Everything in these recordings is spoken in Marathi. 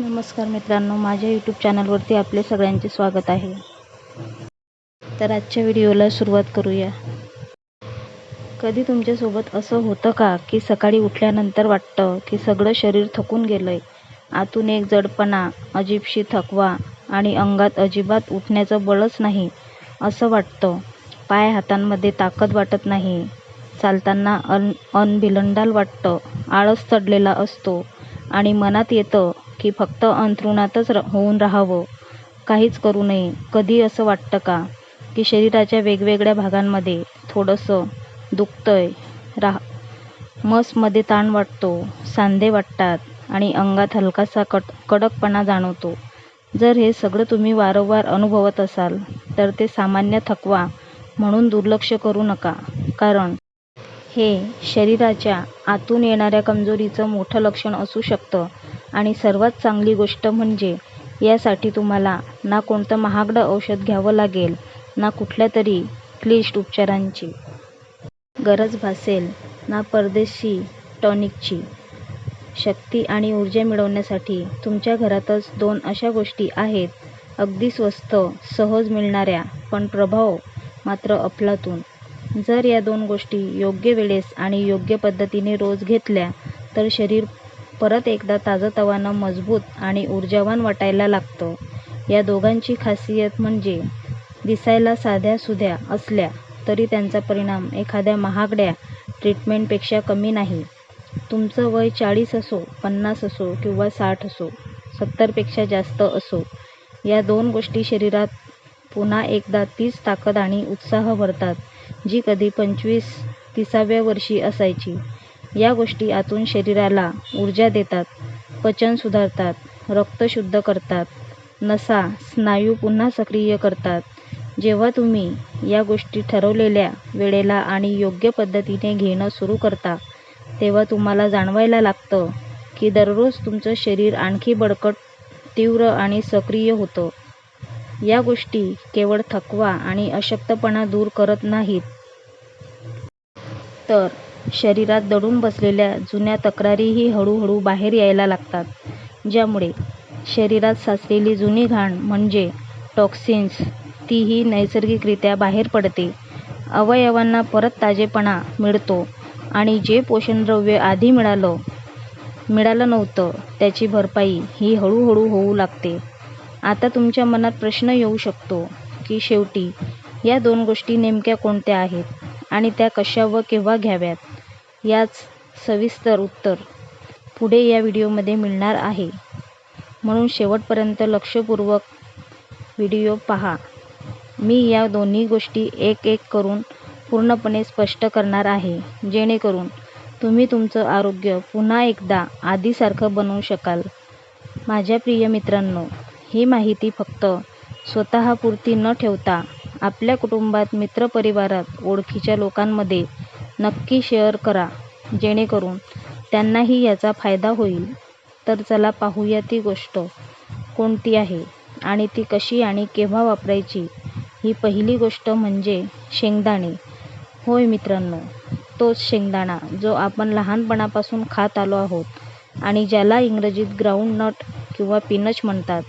नमस्कार मित्रांनो माझ्या यूट्यूब चॅनलवरती आपले सगळ्यांचे स्वागत आहे. तर आजच्या व्हिडिओला सुरुवात करूया. कधी तुमच्यासोबत असं होतं का की सकाळी उठल्यानंतर वाटतं की सगळं शरीर थकून गेलं आहे आतून एक जडपणा अजीबशी थकवा आणि अंगात अजिबात उठण्याचं बळच नाही असं वाटतं. पाय हातांमध्ये ताकद वाटत नाही. चालताना अन अनभिलंडाल वाटतं. आळस चढलेला असतो आणि मनात येतं की फक्त अंथरुणातच होऊन राहावं. काहीच करू नये. कधी असं वाटतं का? की शरीराच्या वेगवेगळ्या भागांमध्ये थोडंसं दुखतंय राह मसमध्ये ताण वाटतो सांधे वाटतात आणि अंगात हलकासा कट कडकपणा जाणवतो. जर हे सगळं तुम्ही वारंवार अनुभवत असाल तर ते सामान्य थकवा म्हणून दुर्लक्ष करू नका. कारण हे शरीराच्या आतून येणाऱ्या कमजोरीचं मोठं लक्षण असू शकतं. आणि सर्वात चांगली गोष्ट म्हणजे यासाठी तुम्हाला ना कोणतं महागडं औषध घ्यावं लागेल ना कुठल्या तरी क्लिष्ट उपचारांची गरज भासेल ना परदेशी टॉनिकची. शक्ती आणि ऊर्जा मिळवण्यासाठी तुमच्या घरातच दोन अशा गोष्टी आहेत. अगदी स्वस्त सहज मिळणाऱ्या पण प्रभाव मात्र अफलातून. जर या दोन गोष्टी योग्य वेळेस आणि योग्य पद्धतीने रोज घेतल्या तर शरीर परत एकदा ताजंतवानं मजबूत आणि ऊर्जावान वाटायला लागतं. या दोघांची खासियत म्हणजे दिसायला साध्यासुध्या असल्या तरी त्यांचा परिणाम एखाद्या महागड्या ट्रीटमेंटपेक्षा कमी नाही. तुमचं वय चाळीस असो पन्नास असो किंवा साठ असो सत्तरपेक्षा जास्त असो या दोन गोष्टी शरीरात पुन्हा एकदा तीच ताकद आणि उत्साह भरतात जी कधी पंचवीस तिसाव्या वर्षी असायची. या गोष्टी आतून शरीराला ऊर्जा देतात पचन सुधारतात रक्त शुद्ध करतात नसा स्नायू पुन्हा सक्रिय करतात. जेव्हा तुम्ही या गोष्टी ठरवलेल्या वेळेला आणि योग्य पद्धतीने घेणं सुरू करता तेव्हा तुम्हाला जाणवायला लागतं की दररोज तुमचं शरीर आणखी बळकट तीव्र आणि सक्रिय होतं. या गोष्टी केवळ थकवा आणि अशक्तपणा दूर करत नाहीत. तर शरीरात दडून बसलेल्या जुन्या तक्रारीही हळूहळू बाहेर यायला लागतात ज्यामुळे शरीरात साचलेली जुनी घाण म्हणजे टॉक्सिन्स तीही नैसर्गिकरित्या बाहेर पडते. अवयवांना परत ताजेपणा मिळतो आणि जे पोषणद्रव्य आधी मिळालं मिळालं नव्हतं त्याची भरपाई ही हळूहळू होऊ लागते. आता तुमच्या मनात प्रश्न येऊ शकतो की शेवटी या दोन गोष्टी नेमक्या कोणत्या आहेत आणि त्या कशा व केव्हा घ्याव्यात? याच सविस्तर उत्तर पुढे या व्हिडिओमध्ये मिळणार आहे. म्हणून शेवटपर्यंत लक्षपूर्वक व्हिडिओ पहा. मी या दोन्ही गोष्टी एक एक करून पूर्णपणे स्पष्ट करणार आहे. जेणेकरून तुम्ही तुमचं आरोग्य पुन्हा एकदा आधीसारखं बनवू शकाल. माझ्या प्रिय मित्रांनो ही माहिती फक्त स्वतःपुरती न ठेवता आपल्या कुटुंबात मित्रपरिवारात ओळखीच्या लोकांमध्ये नक्की शेअर करा जेणेकरून त्यांनाही याचा फायदा होईल. तर चला पाहूया ती गोष्ट कोणती आहे आणि ती कशी आणि केव्हा वापरायची. ही पहिली गोष्ट म्हणजे शेंगदाणे. होय मित्रांनो तोच शेंगदाणा जो आपण लहानपणापासून खात आलो आहोत आणि ज्याला इंग्रजीत ग्राउंड नट किंवा पीनच म्हणतात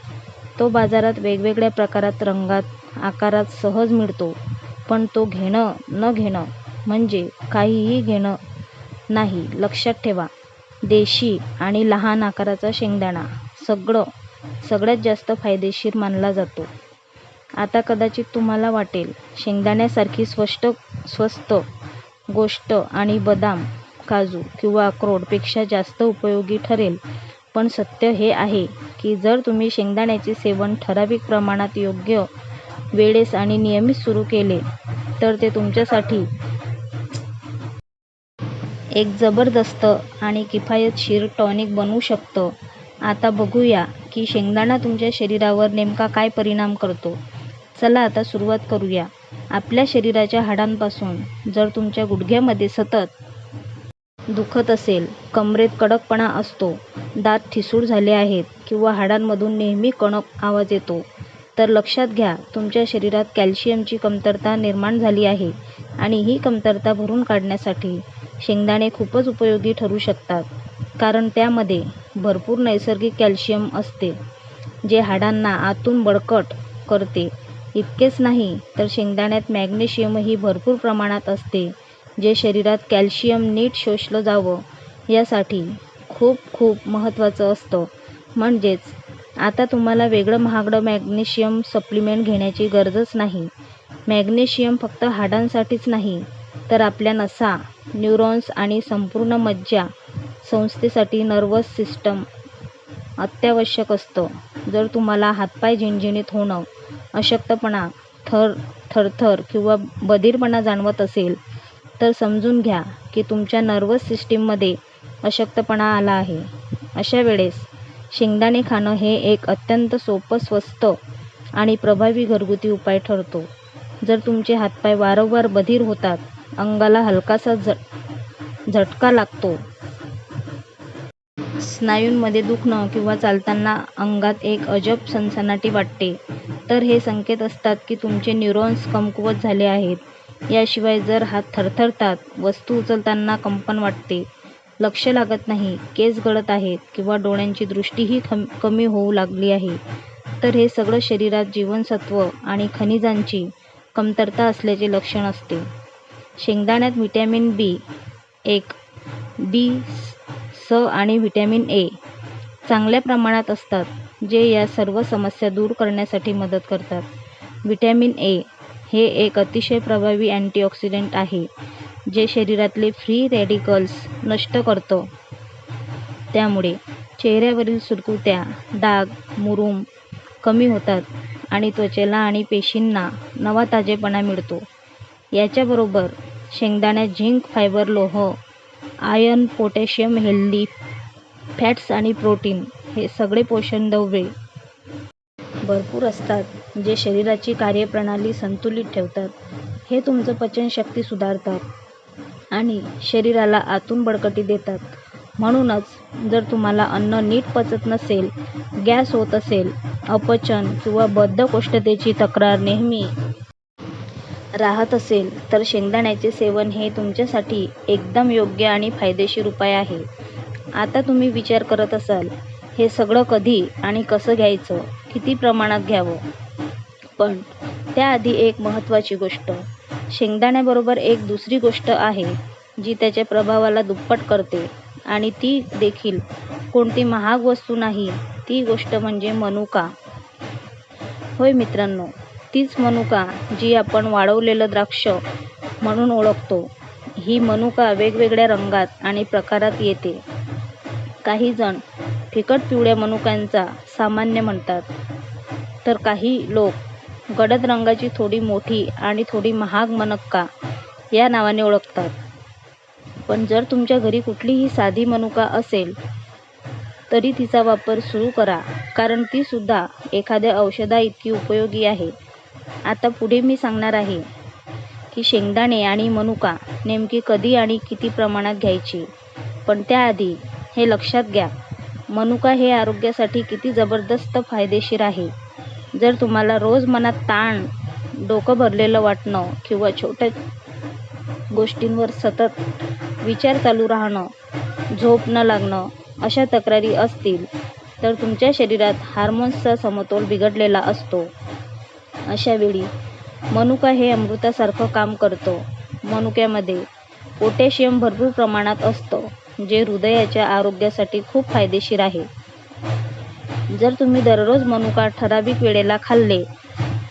तो बाजारात वेगवेगळ्या प्रकारात रंगात आकारात सहज मिळतो पण तो घेणं न घेणं म्हणजे काहीही घेणं नाही. लक्षात ठेवा. देशी आणि लहान आकाराचा शेंगदाणा सगळं सगळ्यात जास्त फायदेशीर मानला जातो. आता कदाचित तुम्हाला वाटेल शेंगदाण्यासारखी स्वस्त स्वस्त गोष्ट आणि बदाम काजू किंवा अक्रोडपेक्षा जास्त उपयोगी ठरेल. पण सत्य हे आहे की जर तुम्ही शेंगदाण्याचे सेवन ठराविक प्रमाणात योग्य वेळेस आणि नियमित सुरू केले तर ते तुमच्यासाठी एक जबरदस्त आणि किफायतशीर टॉनिक बनू शकतं. आता बघूया की शेंगदाणा तुमच्या शरीरावर नेमका काय परिणाम करतो. चला आता सुरुवात करूया. आपल्या शरीराच्या हाडांपासून जर तुमच्या गुडघ्यामध्ये सतत दुखत असेल कमरेत कडकपणा असतो दात ठिसूळ झाले आहेत किंवा हाडांमधून नेहमी कणक आवाज येतो तर लक्षात घ्या तुमच्या शरीरात कॅल्शियमची कमतरता निर्माण झाली आहे आणि ही कमतरता भरून काढण्यासाठी शेंगदाणे खूपच उपयोगी ठरू शकतात कारण त्यामध्ये भरपूर नैसर्गिक कॅल्शियम असते जे हाडांना आतून बळकट करते. इतकेच नाही तर शेंगदाण्यात मॅग्नेशियमही भरपूर प्रमाणात असते जे शरीरात कॅल्शियम नीट शोषलं जावं यासाठी खूप खूप महत्त्वाचं असतं. म्हणजेच आता तुम्हाला वेगळं महागडं मॅग्नेशियम सप्लिमेंट घेण्याची गरजच नाही. मॅग्नेशियम फक्त हाडांसाठीच नाही तर आपल्या नसा न्यूरॉन्स आणि संपूर्ण मज्जा संस्थेसाठी नर्वस सिस्टम अत्यावश्यक असतं. जर तुम्हाला हातपाय झणझणीत होणं अशक्तपणा थर थरथर किंवा बधीरपणा जाणवत असेल तर समजून घ्या की तुमच्या नर्वस सिस्टीममध्ये अशक्तपणा आला आहे. अशा वेळेस शेंगदाणे खाणं हे एक अत्यंत सोपं स्वस्त आणि प्रभावी घरगुती उपाय ठरतो. जर तुमचे हातपाय वारंवार बधीर होतात अंगाला हलकासा झट झटका लागतो. स्नायूंमध्ये दुखणं किंवा चालताना अंगात एक अजब सनसनाटी वाटते. तर हे संकेत असतात की तुमचे न्यूरॉन्स कमकुवत झाले आहेत. याशिवाय जर हात थरथरतात वस्तू उचलताना कंपन वाटते. लक्ष लागत नाही केस गळत आहेत किंवा डोळ्यांची दृष्टीही खम कमी होऊ लागली आहे. तर हे सगळं शरीरात जीवनसत्व आणि खनिजांची कमतरता असल्याचे लक्षण असते. शेंगदाण्यात व्हिटॅमिन बी एक बी स आणि व्हिटॅमिन ए चांगल्या प्रमाणात असतात जे या सर्व समस्या दूर करण्यासाठी मदत करतात. व्हिटॅमिन ए हे एक अतिशय प्रभावी अँटीऑक्सिडेंट आहे जे शरीरातले फ्री रॅडिकल्स नष्ट करतं. त्यामुळे चेहऱ्यावरील सुरकुत्या डाग मुरूम कमी होतात आणि त्वचेला आणि पेशींना नवा ताजेपणा मिळतो. याच्याबरोबर शेंगदाण्यात झिंक फायबर लोह आयर्न पोटॅशियम हेल्दी फॅट्स आणि प्रोटीन हे सगळे पोषण द्रव्ये भरपूर असतात जे शरीराची कार्यप्रणाली संतुलित ठेवतात. हे तुमचं पचनशक्ती सुधारतात आणि शरीराला आतून बळकटी देतात. म्हणूनच जर तुम्हाला अन्न नीट पचत नसेल गॅस होत असेल अपचन किंवा बद्धकोष्ठतेची तक्रार नेहमी राहत असेल तर शेंगदाण्याचे सेवन हे तुमच्यासाठी एकदम योग्य आणि फायदेशीर उपाय आहे. आता तुम्ही विचार करत असाल हे सगळं कधी आणि कसं घ्यायचं? किती प्रमाणात घ्यावं? पण त्याआधी एक महत्त्वाची गोष्ट. शेंगदाण्याबरोबर एक दुसरी गोष्ट आहे जी त्याच्या प्रभावाला दुप्पट करते आणि ती देखील कोणती महाग वस्तू नाही ती गोष्ट म्हणजे मनुका. होय मित्रांनो तीच मनुका जी आपण वाळवलेलं द्राक्ष म्हणून ओळखतो. ही मनुका वेगवेगळ्या रंगात आणि प्रकारात येते. काही जण फिकट पिवळ्या मनुक्यांचा सामान्य म्हणतात. तर काही लोक गडद रंगाची थोडी मोठी आणि थोडी महाग मनुका या नावाने ओळखतात. पण जर तुमच्या घरी कुठलीही साधी मनुका असेल तरी तिचा वापर सुरू करा कारण ती सुद्धा एखाद्या औषधाइतकी उपयोगी आहे. आता पुढे मी सांगणार आहे की शेंगदाणे आणि मनुका नेमकी कधी आणि किती प्रमाणात घ्यायची? पण त्याआधी हे लक्षात घ्या मनुका हे आरोग्यासाठी किती जबरदस्त फायदेशीर आहे. जर तुम्हाला रोज मनात ताण डोकं भरलेलं वाटणं किंवा छोट्या गोष्टींवर सतत विचार चालू राहणं झोप न लागणं अशा तक्रारी असतील तर तुमच्या शरीरात हार्मोन्सचा समतोल बिघडलेला असतो. अशावेळी मनुका हे अमृतासारखं काम करतं. मनुक्यामध्ये पोटॅशियम भरपूर प्रमाणात असतं जे हृदयाच्या आरोग्यासाठी खूप फायदेशीर आहे. जर तुम्ही दररोज मनुका ठराविक वेळेला खाल्ले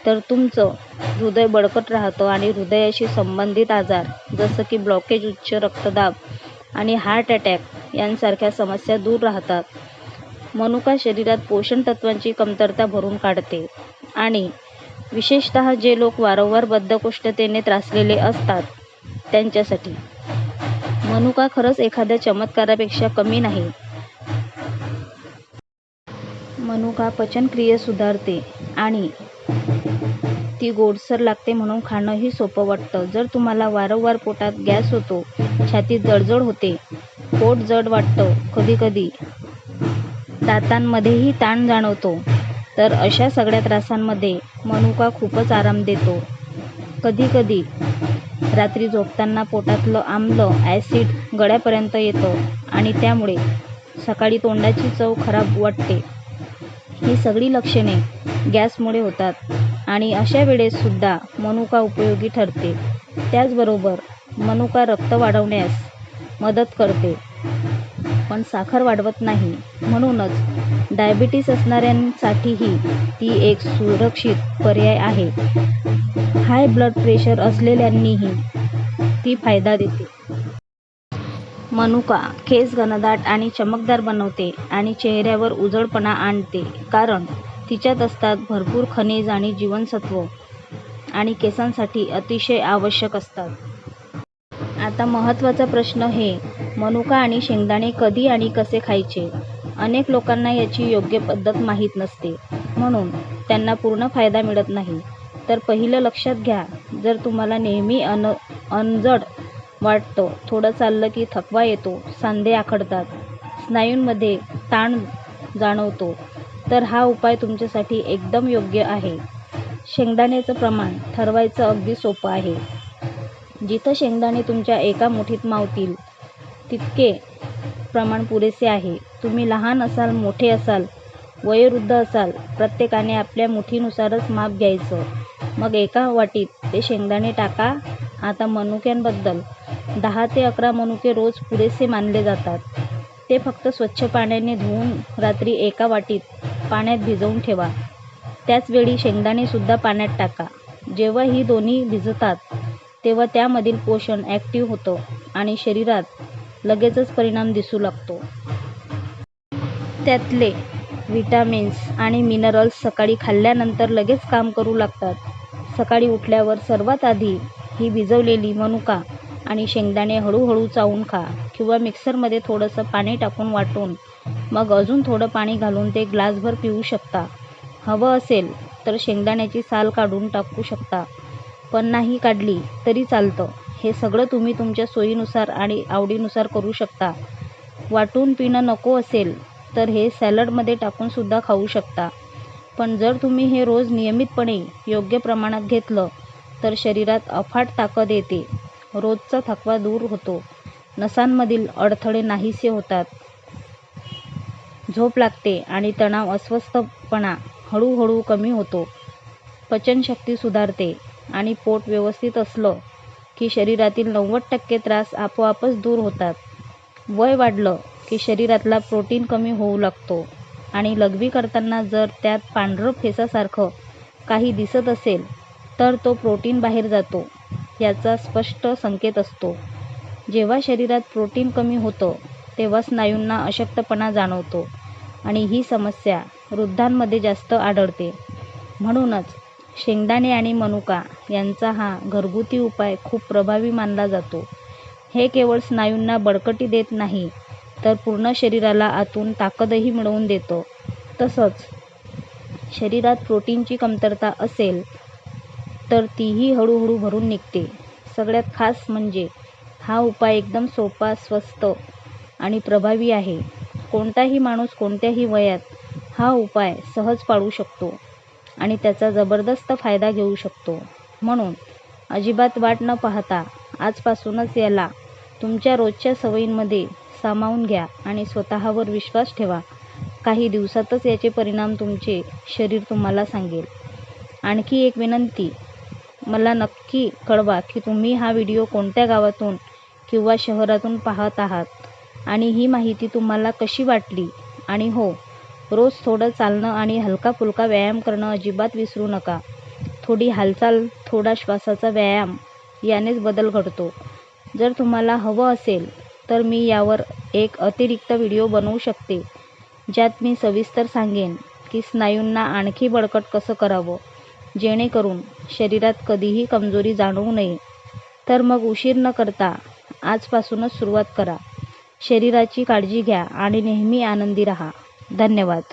तर तुमचं हृदय बळकट राहतं आणि हृदयाशी संबंधित आजार जसं की ब्लॉकेज उच्च रक्तदाब आणि हार्ट अटॅक यांसारख्या समस्या दूर राहतात. मनुका शरीरात पोषण तत्वांची कमतरता भरून काढते आणि विशेषतः जे लोक वारंवार बद्धकोष्ठतेने त्रासलेले असतात त्यांच्यासाठी. मनुका खरंच एखाद्या चमत्कारापेक्षा कमी नाही. मनुका पचनक्रिया सुधारते आणि ती गोडसर लागते म्हणून खाणंही सोपं वाटतं. जर तुम्हाला वारंवार पोटात गॅस होतो छातीत जळजळ होते पोट जड वाटतं कधीकधी दातांमध्येही ताण जाणवतो तर अशा सगळ्या त्रासांमध्ये मनुका खूपच आराम देतो. कधीकधी रात्री झोपताना पोटातलं आम्ल ॲसिड गळ्यापर्यंत येतं आणि त्यामुळे सकाळी तोंडाची चव खराब वाटते. ही सगळी लक्षणे गॅसमुळे होतात आणि अशा वेळेससुद्धा मनुका उपयोगी ठरते. त्याचबरोबर मनुका रक्त वाढवण्यास मदत करते. पण साखर वाढवत नाही. म्हणूनच डायबिटीस असणाऱ्यांसाठीही ती एक सुरक्षित पर्याय आहे. हाय ब्लड प्रेशर असलेल्यांनीही ती फायदा देते. मनुका केस घनदाट आणि चमकदार बनवते आणि चेहऱ्यावर उजळपणा आणते. कारण तिच्यात असतात भरपूर खनिज आणि जीवनसत्व आणि केसांसाठी अतिशय आवश्यक असतात. आता महत्त्वाचा प्रश्न हे मनुका आणि शेंगदाणे कधी आणि कसे खायचे? अनेक लोकांना याची योग्य पद्धत माहीत नसते. म्हणून त्यांना पूर्ण फायदा मिळत नाही. तर पहिलं लक्षात घ्या जर तुम्हाला नेहमी अन अनजड वाटतं थोडं चाललं की थकवा येतो सांधे आखडतात स्नायूंमध्ये ताण जाणवतो तर हा उपाय तुमच्यासाठी एकदम योग्य आहे. शेंगदाण्याचं प्रमाण ठरवायचं अगदी सोपं आहे. जिथं शेंगदाणे तुमच्या एका मुठीत मावतील तितके प्रमाण पुरेसे आहे. तुम्ही लहान असाल मोठे असाल वयोवृद्ध असाल प्रत्येकाने आपल्या मुठीनुसारच माप घ्यायचं. मग एका वाटीत ते शेंगदाणे टाका. आता मनुक्यांबद्दल. दहा ते अकरा मनुके रोज पुरेसे मानले जातात. ते फक्त स्वच्छ पाण्याने धुवून रात्री एका वाटीत पाण्यात भिजवून ठेवा. त्याचवेळी शेंगदाणेसुद्धा पाण्यात टाका. जेव्हा ही दोन्ही भिजतात तेव्हा त्यामधील पोषण ॲक्टिव्ह होतं आणि शरीरात लगेचच परिणाम दिसू लागतो. त्यातले विटॅमिन्स आणि मिनरल्स सकाळी खाल्ल्यानंतर लगेच काम करू लागतात. सकाळी उठल्यावर सर्वात आधी ही भिजवलेली मनुका आणि शेंगदाणे हळूहळू चावून खा किंवा मिक्सरमध्ये थोडंसं पाणी टाकून वाटून मग अजून थोडं पाणी घालून ते ग्लासभर पिऊ शकता. हवं असेल तर शेंगदाण्याची साल काढून टाकू शकता. पण नाही काढली तरी चालतं. हे सगळं तुम्ही तुमच्या सोयीनुसार आणि आवडीनुसार करू शकता. वाटून पिणं नको असेल तर हे सॅलडमध्ये टाकूनसुद्धा खाऊ शकता. पण जर तुम्ही हे रोज नियमितपणे योग्य प्रमाणात घेतलं तर शरीरात अफाट ताकद येते. रोजचा थकवा दूर होतो. नसांमधील अडथळे नाहीसे होतात. झोप लागते आणि तणाव अस्वस्थपणा हळूहळू कमी होतो. पचनशक्ती सुधारते आणि पोट व्यवस्थित असलं की शरीरातील नव्वद टक्के त्रास आपोआपच दूर होतात. वय वाढलं की शरीरातला प्रोटीन कमी होऊ लागतो. आणि लघवी करताना जर त्यात पांढरं फेसासारखं काही दिसत असेल तर तो प्रोटीन बाहेर जातो याचा स्पष्ट संकेत असतो. जेव्हा शरीरात प्रोटीन कमी होतं तेव्हा स्नायूंना अशक्तपणा जाणवतो. आणि ही समस्या वृद्धांमध्ये जास्त आढळते. म्हणूनच शेंगदाणे आणि मनुका यांचा हा घरगुती उपाय खूप प्रभावी मानला जातो. हे केवळ स्नायूंना बळकटी देत नाही तर पूर्ण शरीराला आतून ताकदही मिळवून देतो. तसंच शरीरात प्रोटीनची कमतरता असेल तर तीही हळूहळू भरून निघते. सगळ्यात खास म्हणजे हा उपाय एकदम सोपा स्वस्त आणि प्रभावी आहे. कोणताही माणूस कोणत्याही वयात हा उपाय सहज पाळू शकतो. आणि त्याचा जबरदस्त फायदा घेऊ शकतो. म्हणून अजिबात वाट न पाहता आजपासूनच याला तुमच्या रोजच्या सवयींमध्ये सामावून घ्या आणि स्वतःवर विश्वास ठेवा. काही दिवसातच याचे परिणाम तुमचे शरीर तुम्हाला सांगेल. आणखी एक विनंती मला नक्की कळवा की तुम्ही हा व्हिडिओ कोणत्या गावातून किंवा शहरातून पाहत आहात आणि ही माहिती तुम्हाला कशी वाटली? आणि हो रोज थोडं चालणं आणि हलका फुलका व्यायाम करणं अजिबात विसरू नका. थोडी हालचाल थोडा श्वासाचा व्यायाम यानेच बदल घडतो. जर तुम्हाला हवं असेल तर मी यावर एक अतिरिक्त व्हिडिओ बनवू शकते ज्यात मी सविस्तर सांगेन की स्नायूंना आणखी बळकट कसं करावं जेणेकरून शरीरात कधीही कमजोरी जाणवू नये. तर मग उशीर न करता आजपासूनच सुरुवात करा. शरीराची काळजी घ्या आणि नेहमी आनंदी रहा. धन्यवाद.